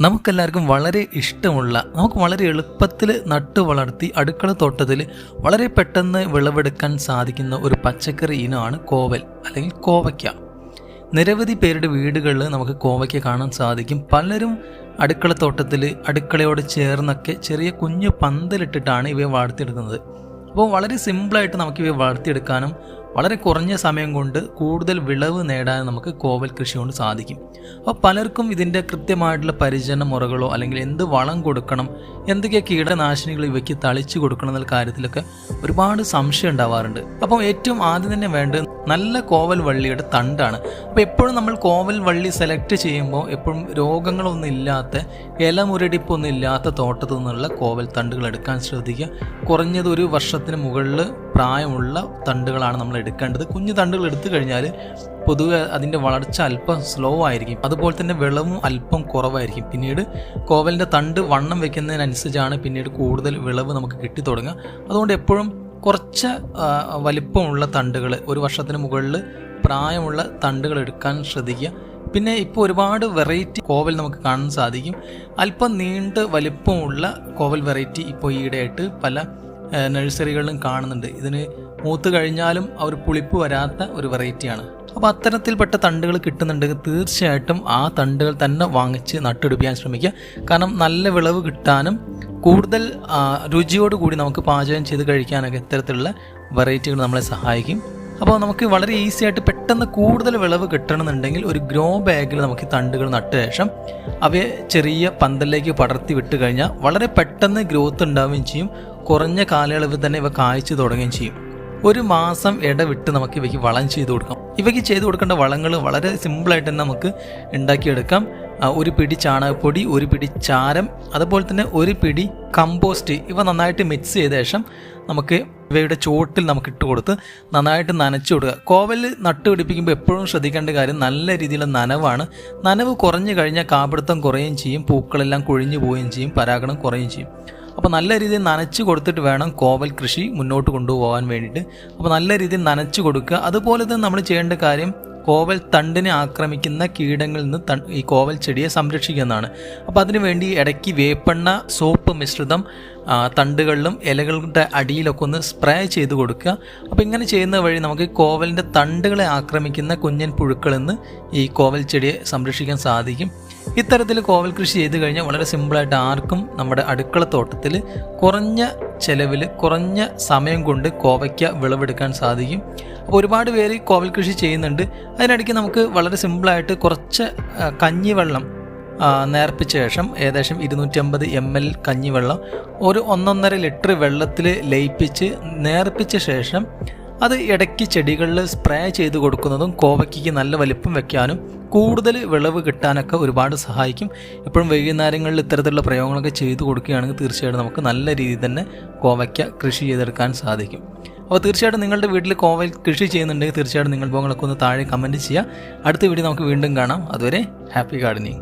നമുക്കെല്ലാവർക്കും വളരെ ഇഷ്ടമുള്ള നമുക്ക് വളരെ എളുപ്പത്തിൽ നട്ടു വളർത്തി അടുക്കള തോട്ടത്തിൽ വളരെ പെട്ടെന്ന് വിളവെടുക്കാൻ സാധിക്കുന്ന ഒരു പച്ചക്കറി ഇനമാണ് കോവൽ അല്ലെങ്കിൽ കോവയ്ക്ക. നിരവധി പേരുടെ വീടുകളിൽ നമുക്ക് കോവയ്ക്ക കാണാൻ സാധിക്കും. പലരും അടുക്കള തോട്ടത്തിൽ അടുക്കളയോട് ചേർന്നൊക്കെ ചെറിയ കുഞ്ഞു പന്തലിട്ടിട്ടാണ് ഇവയെ വളർത്തിയെടുക്കുന്നത് അപ്പോൾ വളരെ സിമ്പിളായിട്ട് നമുക്ക് ഇവയെ വളർത്തിയെടുക്കാനും വളരെ കുറഞ്ഞ സമയം കൊണ്ട് കൂടുതൽ വിളവ് നേടാൻ നമുക്ക് കോവൽ കൃഷി കൊണ്ട് സാധിക്കും. അപ്പോൾ പലർക്കും ഇതിന്റെ കൃത്യമായിട്ടുള്ള പരിചരണ മുറകളോ അല്ലെങ്കിൽ എന്ത് വളം കൊടുക്കണം എന്തൊക്കെ കീടനാശിനികൾ ഇവയ്ക്ക് തളിച്ചു കൊടുക്കണം എന്നുള്ള കാര്യത്തിലൊക്കെ ഒരുപാട് സംശയം ഉണ്ടാവാറുണ്ട്. അപ്പോൾ ഏറ്റവും ആദ്യം തന്നെ വേണ്ടത് നല്ല കോവൽ വള്ളിയുടെ തണ്ടാണ്. അപ്പോൾ എപ്പോഴും നമ്മൾ കോവൽ വള്ളി സെലക്ട് ചെയ്യുമ്പോൾ എപ്പോഴും രോഗങ്ങളൊന്നും ഇല്ലാത്ത ഇലമുരടിപ്പൊന്നും ഇല്ലാത്ത തോട്ടത്തു നിന്നുള്ള കോവൽ തണ്ടുകൾ എടുക്കാൻ ശ്രദ്ധിക്കുക. കുറഞ്ഞത് ഒരു വർഷത്തിന് മുകളിൽ പ്രായമുള്ള തണ്ടുകളാണ് നമ്മൾ എടുക്കേണ്ടത്. കുഞ്ഞു തണ്ടുകൾ എടുത്തു കഴിഞ്ഞാൽ പൊതുവെ അതിന്റെ വളർച്ച അല്പം സ്ലോ ആയിരിക്കും. അതുപോലെ തന്നെ വിളവും അല്പം കുറവായിരിക്കും. പിന്നീട് കോവലിന്റെ തണ്ട് വണ്ണം വെക്കുന്നതിനനുസരിച്ചാണ് പിന്നീട് കൂടുതൽ വിളവ് നമുക്ക് കിട്ടി തുടങ്ങുക. അതുകൊണ്ട് എപ്പോഴും കുറച്ച് വലിപ്പമുള്ള തണ്ടുകൾ ഒരു വർഷത്തിന് മുകളിൽ പ്രായമുള്ള തണ്ടുകൾ എടുക്കാൻ ശ്രദ്ധിക്കുക. പിന്നെ ഇപ്പോൾ ഒരുപാട് വെറൈറ്റി കോവൽ നമുക്ക് കാണാൻ സാധിക്കും. അല്പം നീണ്ട് വലിപ്പമുള്ള കോവൽ വെറൈറ്റി ഇപ്പോൾ ഈയിടെയായിട്ട് പല നഴ്സറികളിലും കാണുന്നുണ്ട്. ഇതിന് മൂത്ത് കഴിഞ്ഞാലും അവർ പുളിപ്പ് വരാത്ത ഒരു വെറൈറ്റിയാണ്. അപ്പോൾ അത്തരത്തിൽപ്പെട്ട തണ്ടുകൾ കിട്ടുന്നുണ്ടെങ്കിൽ തീർച്ചയായിട്ടും ആ തണ്ടുകൾ തന്നെ വാങ്ങിച്ച് നട്ടുപിടിപ്പിക്കാൻ ശ്രമിക്കുക. കാരണം നല്ല വിളവ് കിട്ടാനും കൂടുതൽ രുചിയോട് രുചിയോടുകൂടി നമുക്ക് പാചകം ചെയ്ത് കഴിക്കാനൊക്കെ ഇത്തരത്തിലുള്ള വെറൈറ്റികൾ നമ്മളെ സഹായിക്കും. അപ്പോൾ നമുക്ക് വളരെ ഈസി ആയിട്ട് പെട്ടെന്ന് കൂടുതൽ വിളവ് കിട്ടണമെന്നുണ്ടെങ്കിൽ ഒരു ഗ്രോ ബാഗിൽ നമുക്ക് തണ്ടുകൾ നട്ട ശേഷം അവയെ ചെറിയ പന്തലിലേക്ക് പടർത്തി വിട്ട് കഴിഞ്ഞാൽ വളരെ പെട്ടെന്ന് ഗ്രോത്ത് ഉണ്ടാവുകയും ചെയ്യും. കുറഞ്ഞ കാലയളവിൽ തന്നെ ഇവ കായ്ച്ചു തുടങ്ങുകയും ചെയ്യും. ഒരു മാസം ഇടവിട്ട് നമുക്ക് ഇവയ്ക്ക് വളം ചെയ്ത് കൊടുക്കാം. ഇവയ്ക്ക് ചെയ്ത് കൊടുക്കേണ്ട വളങ്ങൾ വളരെ സിമ്പിളായിട്ട് തന്നെ നമുക്ക് ഉണ്ടാക്കിയെടുക്കാം. ഒരു പിടി ചാണകപ്പൊടി ഒരു പിടി ചാരം അതുപോലെ തന്നെ ഒരു പിടി കമ്പോസ്റ്റ് ഇവ നന്നായിട്ട് മിക്സ് ചെയ്ത ശേഷം നമുക്ക് ഇവയുടെ ചുവട്ടിൽ നമുക്ക് ഇട്ട് കൊടുത്ത് നന്നായിട്ട് നനച്ചു കൊടുക്കുക. കോവൽ നട്ടുപിടിപ്പിക്കുമ്പോൾ എപ്പോഴും ശ്രദ്ധിക്കേണ്ട കാര്യം നല്ല രീതിയിലുള്ള നനവാണ്. നനവ് കുറഞ്ഞു കഴിഞ്ഞാൽ കാപിടുത്തം കുറയുകയും ചെയ്യും പൂക്കളെല്ലാം കൊഴിഞ്ഞു പോവുകയും ചെയ്യും പരാഗണം കുറയുകയും ചെയ്യും. അപ്പോൾ നല്ല രീതിയിൽ നനച്ച് കൊടുത്തിട്ട് വേണം കോവൽ കൃഷി മുന്നോട്ട് കൊണ്ടുപോകാൻ വേണ്ടിയിട്ട്. അപ്പോൾ നല്ല രീതിയിൽ നനച്ച് കൊടുക്കുക. അതുപോലെ തന്നെ നമ്മൾ ചെയ്യേണ്ട കാര്യം കോവൽ തണ്ടിനെ ആക്രമിക്കുന്ന കീടങ്ങളിൽ നിന്ന് ഈ കോവൽ ചെടിയെ സംരക്ഷിക്കുന്നതാണ് അപ്പോൾ അതിനുവേണ്ടി ഇടയ്ക്ക് വേപ്പെണ്ണ സോപ്പ് മിശ്രിതം തണ്ടുകളിലും ഇലകളുടെ അടിയിലൊക്കെ ഒന്ന് സ്പ്രേ ചെയ്ത് കൊടുക്കുക. അപ്പോൾ ഇങ്ങനെ ചെയ്യുന്ന വഴി നമുക്ക് കോവലിന്റെ തണ്ടുകളെ ആക്രമിക്കുന്ന കുഞ്ഞൻ പുഴുക്കളിൽ നിന്ന് ഈ കോവൽ ചെടിയെ സംരക്ഷിക്കാൻ സാധിക്കും. ഇത്തരത്തിൽ കോവൽ കൃഷി ചെയ്ത് കഴിഞ്ഞാൽ വളരെ സിമ്പിളായിട്ട് ആർക്കും നമ്മുടെ അടുക്കള തോട്ടത്തിൽ കുറഞ്ഞ ചിലവിൽ കുറഞ്ഞ സമയം കൊണ്ട് കോവയ്ക്ക വിളവെടുക്കാൻ സാധിക്കും. അപ്പോൾ ഒരുപാട് പേര് കോവൽ കൃഷി ചെയ്യുന്നുണ്ട്. അതിനിടയ്ക്ക് നമുക്ക് വളരെ സിമ്പിളായിട്ട് കുറച്ച് കഞ്ഞിവെള്ളം നേർപ്പിച്ച ശേഷം ഏകദേശം ഇരുന്നൂറ്റമ്പത് എം എൽ കഞ്ഞിവെള്ളം ഒരു ഒന്നൊന്നര ലിറ്റർ വെള്ളത്തിൽ ലയിപ്പിച്ച് നേർപ്പിച്ച ശേഷം അത് ഇടയ്ക്ക് ചെടികളിൽ സ്പ്രേ ചെയ്ത് കൊടുക്കുന്നതും കോവയ്ക്ക് നല്ല വലിപ്പം വെക്കാനും കൂടുതൽ വിളവ് കിട്ടാനൊക്കെ ഒരുപാട് സഹായിക്കും. എപ്പോഴും വൈകുന്നേരങ്ങളിൽ ഇത്തരത്തിലുള്ള പ്രയോഗങ്ങളൊക്കെ ചെയ്തു കൊടുക്കുകയാണെങ്കിൽ തീർച്ചയായിട്ടും നമുക്ക് നല്ല രീതിയിൽ തന്നെ കോവയ്ക്ക കൃഷി ചെയ്തെടുക്കാൻ സാധിക്കും. അപ്പോൾ തീർച്ചയായിട്ടും നിങ്ങളുടെ വീട്ടിൽ കോവൽ കൃഷി ചെയ്യുന്നുണ്ടെങ്കിൽ തീർച്ചയായിട്ടും നിങ്ങൾ പോകളൊക്കെ ഒന്ന് താഴെ കമന്റ് ചെയ്യുക. അടുത്ത വീഡിയോ നമുക്ക് വീണ്ടും കാണാം. അതുവരെ ഹാപ്പി ഗാർഡനിങ്.